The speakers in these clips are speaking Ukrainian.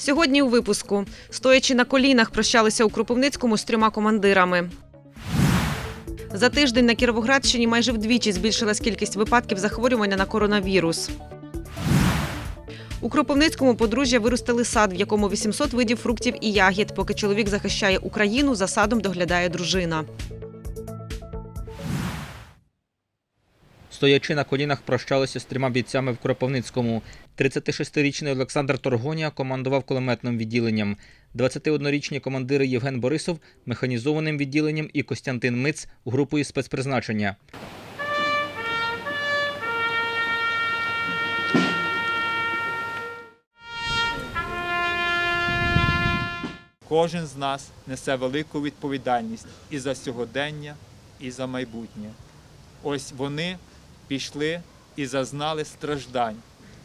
Сьогодні у випуску, стоячи на колінах, прощалися у Кропивницькому з трьома командирами. За тиждень на Кіровоградщині майже вдвічі збільшилась кількість випадків захворювання на коронавірус. У Кропивницькому подружжя виростили сад, в якому 800 видів фруктів і ягід. Поки чоловік захищає Україну, за садом доглядає дружина. Стоячи на колінах, прощалися з трьома бійцями в Кропивницькому. 36-річний Олександр Торгонія командував кулеметним відділенням. 21-річні командири Євген Борисов механізованим відділенням і Костянтин Миц групою спецпризначення. Кожен з нас несе велику відповідальність і за сьогодення, і за майбутнє. Ось вони пішли і зазнали страждань,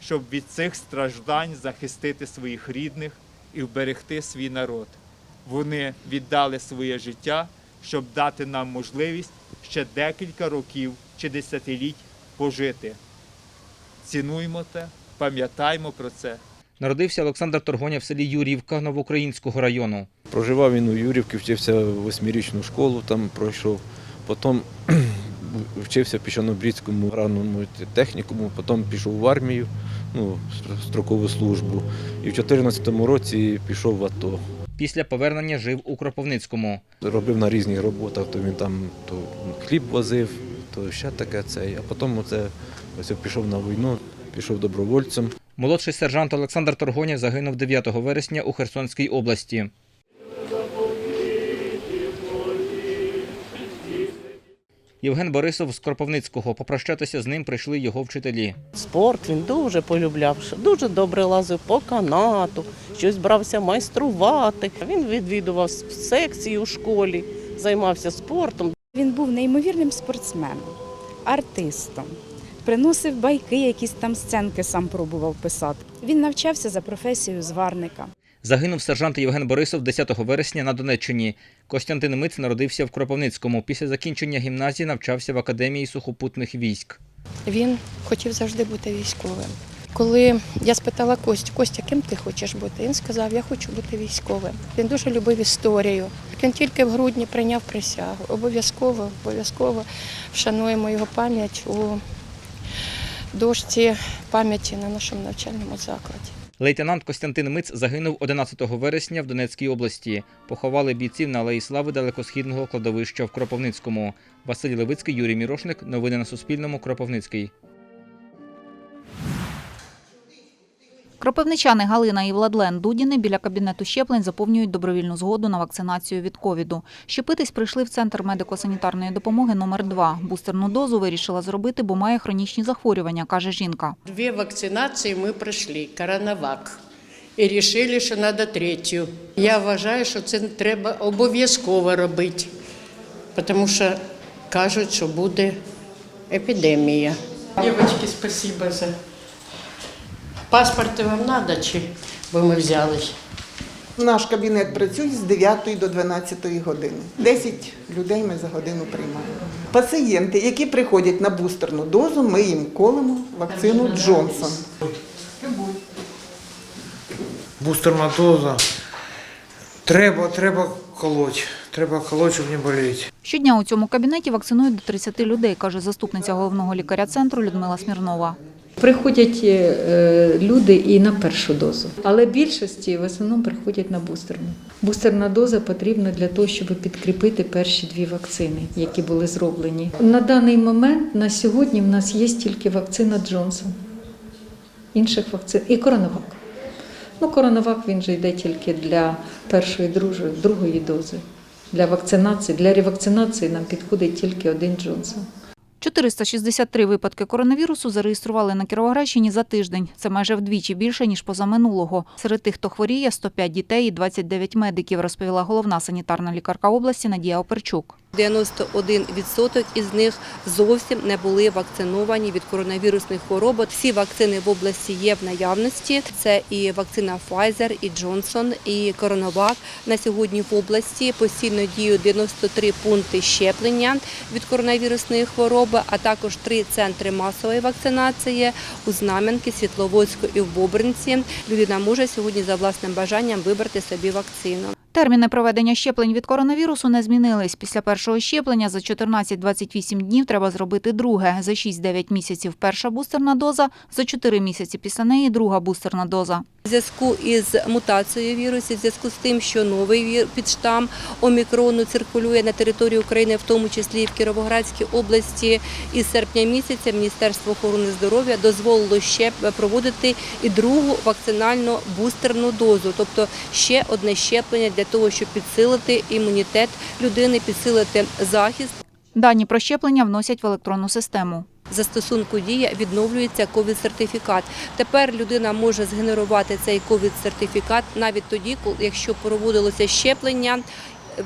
щоб від цих страждань захистити своїх рідних і вберегти свій народ. Вони віддали своє життя, щоб дати нам можливість ще декілька років чи десятиліть пожити. Цінуймо це, пам'ятаймо про це Народився Олександр Торгоня в селі Юрівка Новоукраїнського району. Проживав він у Юрівці, вчився восьмирічну школу, там пройшов. Потім вчився в Піщанобрідському аграрному технікуму, потім пішов в армію, ну, строкову службу. І в 2014 році пішов в АТО. Після повернення жив у Кропивницькому. Робив на різних роботах, то він там то хліб возив, то ще таке це. А потім оце, ось пішов на війну, пішов добровольцем. Молодший сержант Олександр Торгоня загинув 9 вересня у Херсонській області. Євген Борисов з Кропивницького. Попрощатися з ним прийшли його вчителі. Спорт він дуже полюбляв, дуже добре лазив по канату, щось брався майструвати. Він відвідував секції у школі, займався спортом. Він був неймовірним спортсменом, артистом. Приносив байки, якісь там сценки сам пробував писати. Він навчався за професією зварника. Загинув сержант Євген Борисов 10 вересня на Донеччині. Костянтин Миц народився в Кропивницькому. Після закінчення гімназії навчався в Академії сухопутних військ. Він хотів завжди бути військовим. Коли я спитала Костю, Костя, ким ти хочеш бути? Він сказав, я хочу бути військовим. Він дуже любив історію. Він тільки в грудні прийняв присягу. Обов'язково, обов'язково вшануємо його пам'ять у дошці пам'яті на нашому навчальному закладі. Лейтенант Костянтин Миц загинув 11 вересня в Донецькій області. Поховали бійців на Алеї Слави далекосхідного кладовища в Кропивницькому. Василь Левицький, Юрій Мірошник. Новини на Суспільному. Кропивницький. Кропивничани Галина і Владлен Дудіни біля кабінету щеплень заповнюють добровільну згоду на вакцинацію від ковіду. Щепитись прийшли в центр медико-санітарної допомоги номер 2 Бустерну дозу вирішила зробити, бо має хронічні захворювання, каже жінка. Две вакцинации мы прошли, коронавак. І вирішили, що треба третю. Я вважаю, що це треба обов'язково робити, тому що кажуть, що буде епідемія. Дівчатки, спасибо за паспорти вам треба, чи ви ми взяли? Наш кабінет працює з 9 до 12 години. 10 людей ми за годину приймаємо. Пацієнти, які приходять на бустерну дозу, ми їм колемо вакцину Джонсон. Бустерна доза. Треба, треба колоть. Треба колоть, щоб не боліти. Щодня у цьому кабінеті вакцинують до 30 людей, каже заступниця головного лікаря центру Людмила Смірнова. Приходять е, люди і на першу дозу, але більшості в основному приходять на бустерну. Бустерна доза потрібна для того, щоб підкріпити перші дві вакцини, які були зроблені. На даний момент на сьогодні в нас є тільки вакцина Джонсон, інших вакцин і коронавак. Ну, коронавак він же йде тільки для першої другої дози. Для вакцинації, для ревакцинації нам підходить тільки один Джонсон. 463 випадки коронавірусу зареєстрували на Кіровоградщині за тиждень. Це майже вдвічі більше, ніж позаминулого. Серед тих, хто хворіє, 105 дітей і 29 медиків, розповіла головна санітарна лікарка області Надія Оперчук. 91% із них зовсім не були вакциновані від коронавірусних хвороб. Всі вакцини в області є в наявності. Це і вакцина Pfizer, і Johnson, і Коронавак. На сьогодні в області постійно діють 93 пункти щеплення від коронавірусної хвороби. а також три центри масової вакцинації у Знам'янки, Світловодську і в Бобринці. Людина може сьогодні за власним бажанням вибрати собі вакцину. Терміни проведення щеплень від коронавірусу не змінились. Після першого щеплення за 14-28 днів треба зробити друге. За 6-9 місяців перша бустерна доза, за 4 місяці після неї друга бустерна доза. У зв'язку із мутацією вірусу, в зв'язку з тим, що новий підштам омікрону циркулює на території України, в тому числі і в Кіровоградській області, із серпня місяця Міністерство охорони здоров'я дозволило ще проводити і другу вакцинальну бустерну дозу, тобто ще одне щеплення для того, щоб підсилити імунітет людини, підсилити захист. Дані про щеплення вносять в електронну систему. застосунку дія відновлюється ковід-сертифікат. Тепер людина може згенерувати цей ковід-сертифікат навіть тоді, коли якщо проводилося щеплення.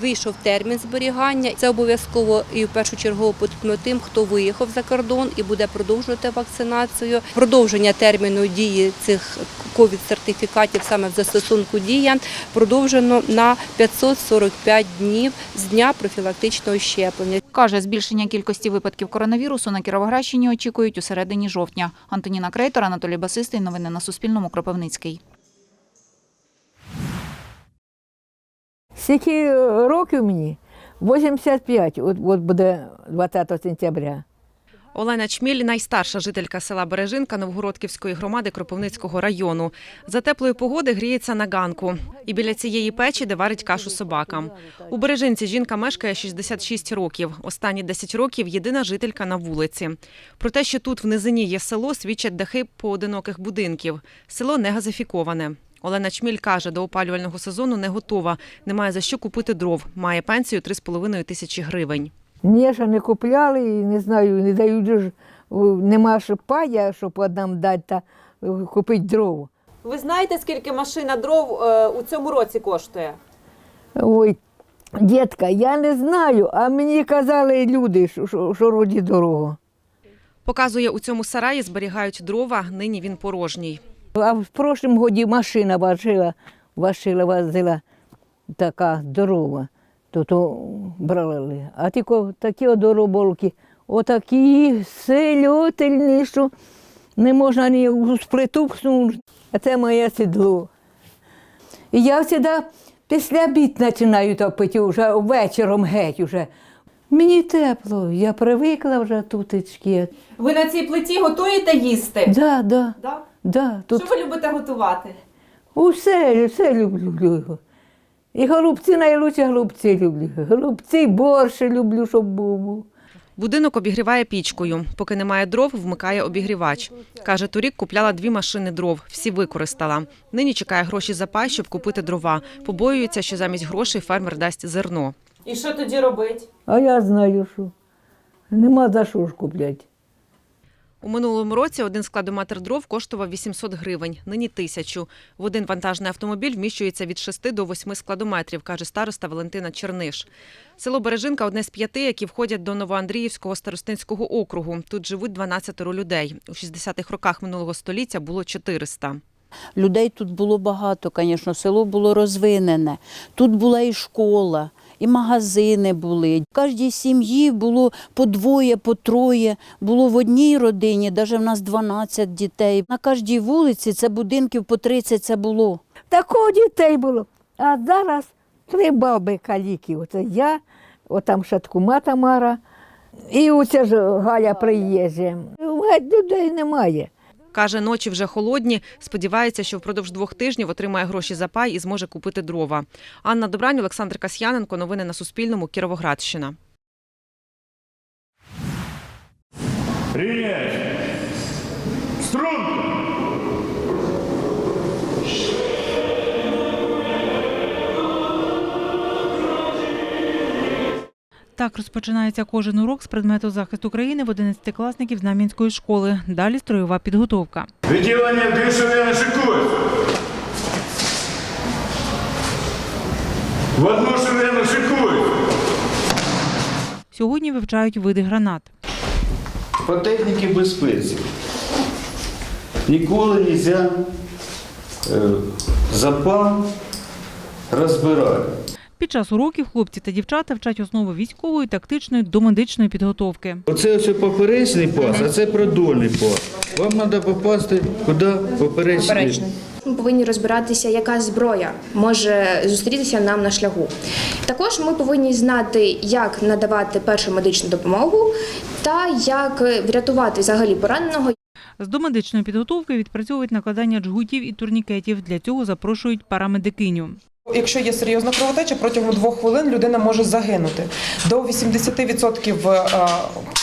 Вийшов термін зберігання. Це обов'язково і в першу чергу потрібно тим, хто виїхав за кордон і буде продовжувати вакцинацію. Продовження терміну дії цих ковід-сертифікатів саме в застосунку дія продовжено на 545 днів з дня профілактичного щеплення. Каже, збільшення кількості випадків коронавірусу на Кіровоградщині очікують у середині жовтня. Антоніна Крейтор, Анатолій Басистий. Новини на Суспільному. Кропивницький. Скільки років мені? 85, от, от буде 20 сентября. Олена Чміль найстарша жителька села Бережинка Новгородківської громади Кропивницького району. За теплої погоди гріється на ганку. І біля цієї печі, де варить кашу собакам. У Бережинці жінка мешкає 66 років. Останні 10 років єдина жителька на вулиці. Про те, що тут в низині є село, свідчать дахи поодиноких будинків. Село не газифіковане. Олена Чміль каже, до опалювального сезону не готова. Немає за що купити дров. Має пенсію 3,5 тисячі гривень. Ні, ще не купляли і не знаю, не дають ж, нема ж пая, щоб нам дати та е, купити дров. Ви знаєте, скільки машина дров е, у цьому році коштує? Ой, дітка, я не знаю, а мені казали люди, що, що, що роді дорого. Показує, у цьому сараї зберігають дрова, нині він порожній. А в прошлом годі машина важила, важила, возила така здорова, то то брали. А тільки такі одороболки, отакі сильотельні, що не можна ні всунути. А це моє сідло. І я завжди після обід починаю топити вже вечором геть уже. Мені тепло, я привикла вже тутечки. Ви на цій плиті готуєте їсти? Да, да, Да? Да, тут ви любите готувати? Усе, все люблю. І голубці найлучше голубці люблю. Голубці, борщ люблю, щоб був. Будинок обігріває пічкою. Поки немає дров, вмикає обігрівач. Каже, торік купляла дві машини дров, всі використала. Нині чекає гроші за пай, щоб купити дрова. Побоюється, що замість грошей фермер дасть зерно. І що тоді робить? А я знаю, що. Нема за що ж купляти. У минулому році один складометр дров коштував 800 гривень, нині тисячу. В один вантажний автомобіль вміщується від 6 до 8 складометрів, каже староста Валентина Черниш. Село Бережинка одне з п'яти, які входять до Новоандріївського старостинського округу. Тут живуть 12 людей. У 60-х роках минулого століття було 400. Людей тут було багато, звісно, село було розвинене. Тут була і школа, і магазини були. В кожній сім'ї було по двоє, по троє. Було в одній родині, навіть в нас 12 дітей. На кожній вулиці це будинків по 30 це було. Такого дітей було. А зараз три баби каліки. Оце я, отам шаткума Тамара, і оця ж Галя приїжджа. Геть людей немає. Каже, ночі вже холодні. Сподівається, що впродовж двох тижнів отримає гроші за пай і зможе купити дрова. Анна Добрань, Олександр Касьяненко. Новини на Суспільному. Кіровоградщина. Рівняйся. Так розпочинається кожен урок з предмету захисту країни в 11 класників Знам'янської школи. Далі строєва підготовка. Відділення дишання шикують. В одну ширену шикують. Сьогодні вивчають види гранат. По техніці безпеці. Ніколи не можна запал розбирати. Під час уроків хлопці та дівчата вчать основи військової, тактичної, домедичної підготовки. Оце ось поперечний пас, а це продольний пас. Вам треба попасти куди? Поперечний. Ми повинні розбиратися, яка зброя може зустрітися нам на шляху. Також ми повинні знати, як надавати першу медичну допомогу та як врятувати взагалі пораненого. З домедичної підготовки відпрацьовують накладання джгутів і турнікетів. Для цього запрошують парамедикиню. Якщо є серйозна кровотеча, протягом двох хвилин людина може загинути. До 80% е,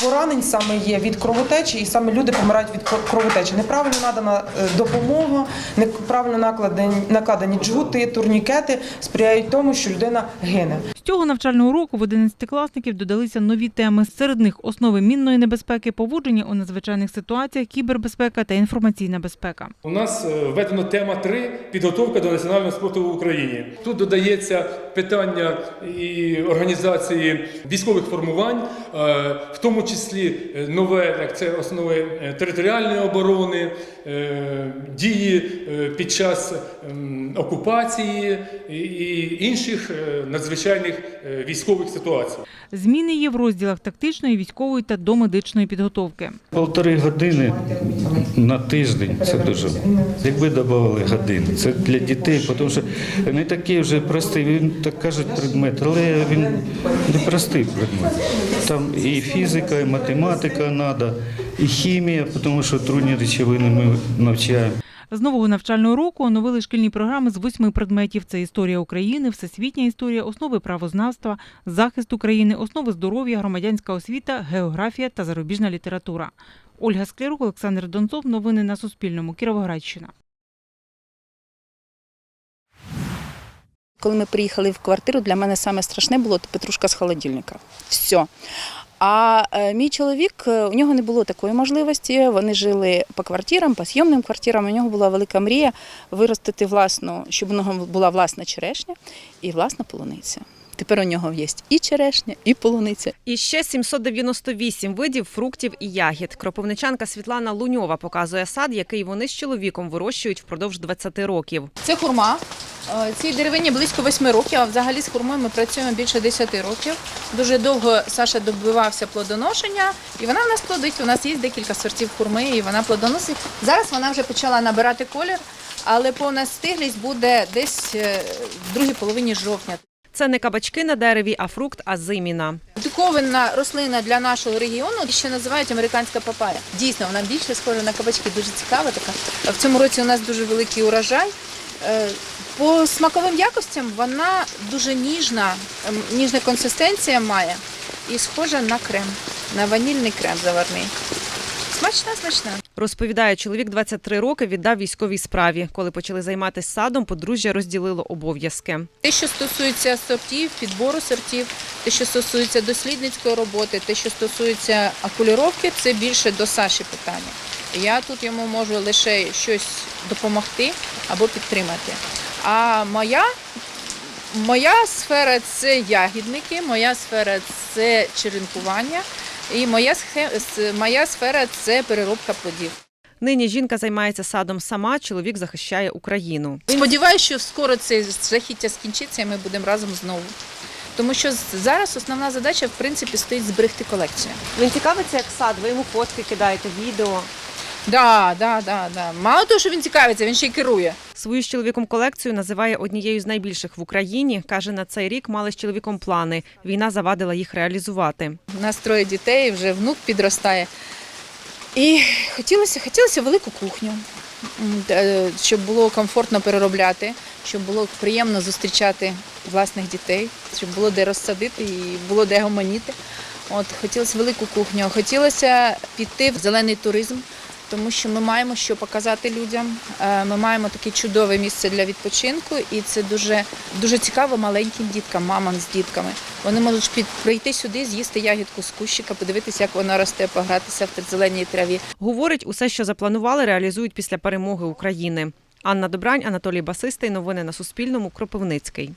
поранень саме є від кровотечі, і саме люди помирають від кровотечі. Неправильно надана е, допомога, неправильно накладені, накладені джгути, турнікети сприяють тому, що людина гине. Цього навчального року в 11-класників додалися нові теми. Серед них основи мінної небезпеки, поводження у надзвичайних ситуаціях, кібербезпека та інформаційна безпека. У нас е, введено тема 3 підготовка до національного спорту в Україні. Тут додається питання і організації військових формувань, е, в тому числі е, нове, як це основи територіальної оборони, дії під час ем, окупації і- інших е, надзвичайних е, військових ситуацій. Зміни є в розділах тактичної, військової та домедичної підготовки. Полтори години на тиждень це дуже. Якби додавали години, це для дітей, тому що не такий вже простий, він так кажуть предмет, але він не простий предмет. Там і фізика, і математика треба, і хімія, тому що трудні речовини ми навчаємо. З нового навчального року оновили шкільні програми з восьми предметів: це історія України, всесвітня історія, основи правознавства, захист України, основи здоров'я, громадянська освіта, географія та зарубіжна література. Ольга Склярук, Олександр Донцов. Новини на Суспільному. Кіровоградщина. Коли ми приїхали в квартиру, для мене саме страшне було петрушка з холодильника. Все. А е, мій чоловік, е, у нього не було такої можливості. Вони жили по квартирам, по зйомним квартирам. У нього була велика мрія виростити власну, щоб у нього була власна черешня і власна полуниця. Тепер у нього є і черешня, і полуниця. І ще 798 видів фруктів і ягід. Кропивничанка Світлана Луньова показує сад, який вони з чоловіком вирощують впродовж 20 років. Це хурма. Е, Цій деревині близько 8 років, а взагалі з хурмою ми працюємо більше 10 років. Дуже довго Саша добивався плодоношення, і вона в нас плодить. У нас є декілька сортів хурми, і вона плодоносить. Зараз вона вже почала набирати колір, але повна стиглість буде десь е, в другій половині жовтня. Це не кабачки на дереві, а фрукт азиміна. Диковинна рослина для нашого регіону ще називають американська папая. Дійсно, вона більше схожа на кабачки, дуже цікава така. В цьому році у нас дуже великий урожай. По смаковим якостям вона дуже ніжна, ем, ніжна консистенція має і схожа на крем, на ванільний крем заварний. Смачна, смачна. Розповідає, чоловік 23 роки віддав військовій справі. Коли почали займатися садом, подружжя розділило обов'язки. Те, що стосується сортів, підбору сортів, те, що стосується дослідницької роботи, те, що стосується окуліровки, це більше до Саші питання. Я тут йому можу лише щось допомогти або підтримати. А моя, моя сфера це ягідники, моя сфера це черенкування, і моя, моя сфера це переробка плодів. Нині жінка займається садом сама, чоловік захищає Україну. Сподіваюся, що скоро це жахіття скінчиться, і ми будемо разом знову. Тому що зараз основна задача, в принципі, стоїть зберегти колекцію. Він цікавиться, як сад, ви йому фотки кидаєте, відео. Да, да, да, да. Мало того, що він цікавиться, він ще й керує. Свою з чоловіком колекцію називає однією з найбільших в Україні. Каже, на цей рік мали з чоловіком плани. Війна завадила їх реалізувати. У нас троє дітей, вже внук підростає. І хотілося, хотілося велику кухню, е, щоб було комфортно переробляти, щоб було приємно зустрічати власних дітей, щоб було де розсадити і було де гомоніти. От хотілося велику кухню, хотілося піти в зелений туризм, тому що ми маємо що показати людям. Е, Ми маємо таке чудове місце для відпочинку, і це дуже, дуже цікаво маленьким діткам, мамам з дітками. Вони можуть під прийти сюди, з'їсти ягідку з кущика, подивитися, як вона росте, погратися в зеленій траві. Говорить, усе, що запланували, реалізують після перемоги України. Анна Добрань, Анатолій Басистий. Новини на Суспільному. Кропивницький.